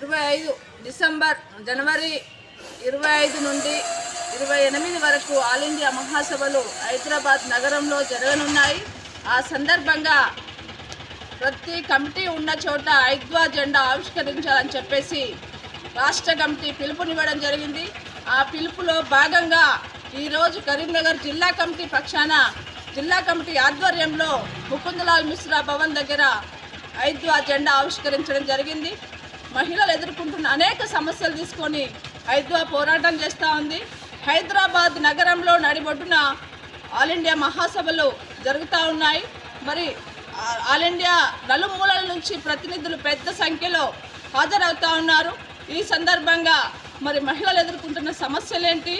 ఇరవై డిసెంబర్ జనవరి ఇరవై ఐదు నుండి ఇరవై ఎనిమిది వరకు ఆల్ ఇండియా మహాసభలు హైదరాబాద్ నగరంలో జరగనున్నాయి. ఆ సందర్భంగా ప్రతి కమిటీ ఉన్న చోట ఐద్వా జెండా ఆవిష్కరించాలని చెప్పేసి రాష్ట్ర కమిటీ పిలుపునివ్వడం జరిగింది. ఆ పిలుపులో భాగంగా ఈరోజు కరీంనగర్ జిల్లా కమిటీ పక్షాన జిల్లా కమిటీ ఆధ్వర్యంలో ముకుందలాల్ మిశ్రా భవన్ దగ్గర ఐద్వా జెండా ఆవిష్కరించడం జరిగింది. మహిళలు ఎదుర్కొంటున్న అనేక సమస్యలు తీసుకొని ఐద్వా పోరాటం చేస్తూ ఉంది. హైదరాబాద్ నగరంలో నడిబొడ్డున ఆల్ ఇండియా మహాసభలు జరుగుతూ ఉన్నాయి. మరి ఆల్ ఇండియా నలుమూలల నుంచి ప్రతినిధులు పెద్ద సంఖ్యలో హాజరవుతూ ఉన్నారు. ఈ సందర్భంగా మరి మహిళలు ఎదుర్కొంటున్న సమస్యలేంటి?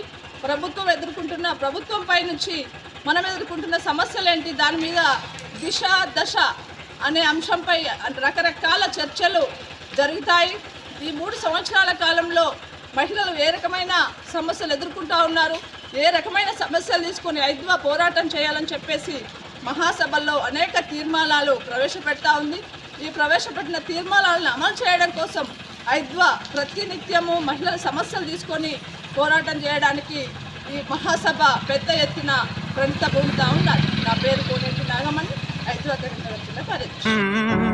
ప్రభుత్వం ఎదుర్కొంటున్న ప్రభుత్వంపై నుంచి మనం ఎదుర్కొంటున్న సమస్యలేంటి? దాని మీద దిశ దశ అనే అంశంపై రకరకాల చర్చలు జరుగుతాయి. ఈ మూడు సంవత్సరాల కాలంలో మహిళలు ఏ రకమైన సమస్యలు ఎదుర్కొంటూ ఉన్నారు? ఏ రకమైన సమస్యలు తీసుకొని ఐద్వా పోరాటం చేయాలని చెప్పేసి మహాసభల్లో అనేక తీర్మానాలు ప్రవేశపెడతా ఉంది. ఈ ప్రవేశపెట్టిన తీర్మానాలను అమలు చేయడం కోసం ఐద్వా ప్రతినిత్యము మహిళల సమస్యలు తీసుకొని పోరాటం చేయడానికి ఈ మహాసభ పెద్ద ఎత్తున ప్రణిత భూమితో ఉన్నారు. నా పేరు కోనేటి నాగమణి. ఐద్వా తెలంగాణ జిల్లా కార్యదర్శి